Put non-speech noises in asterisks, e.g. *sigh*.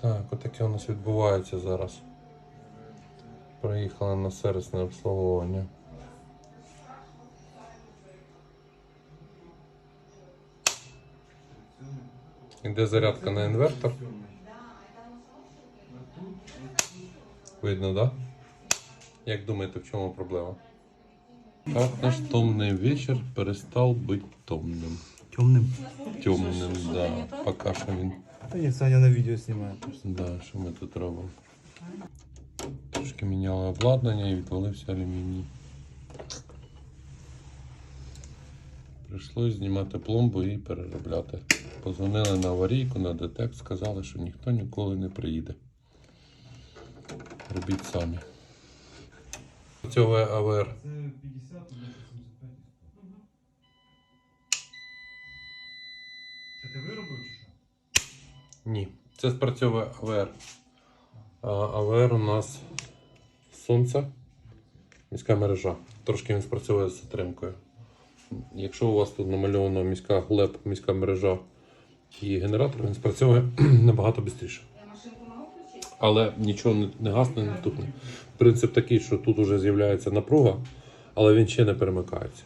Так, отаке у нас відбувається зараз. Приїхали на сервісне обслуговування. Іде зарядка на інвертор. Видно, да? Як думаєте, в чому проблема? Как наш томний вечір перестав бути томним. Темным. Темним, да. Поки що він. Да нет, Саня на видео снимает. Да, що ми тут робимо? Трошки міняли обладнання і відвалився алюміній. Прийшлось знімати пломбу і переробляти. Позвонили на аварійку, на ДТЕК, сказали, що ніхто ніколи не приїде. Робіть самі. Цього АВР. Це 50 і 75. Це ти виробив чи що? Ні, це спрацьовує АВР. А АВР у нас сонце, міська мережа. Трошки він спрацьовує з затримкою. Якщо у вас тут намальовано міська глеб, міська мережа і генератор, він спрацьовує *clears throat* набагато швидше. Але нічого не, не гасне, не тухне. Принцип такий, що тут вже з'являється напруга, але він ще не перемикається.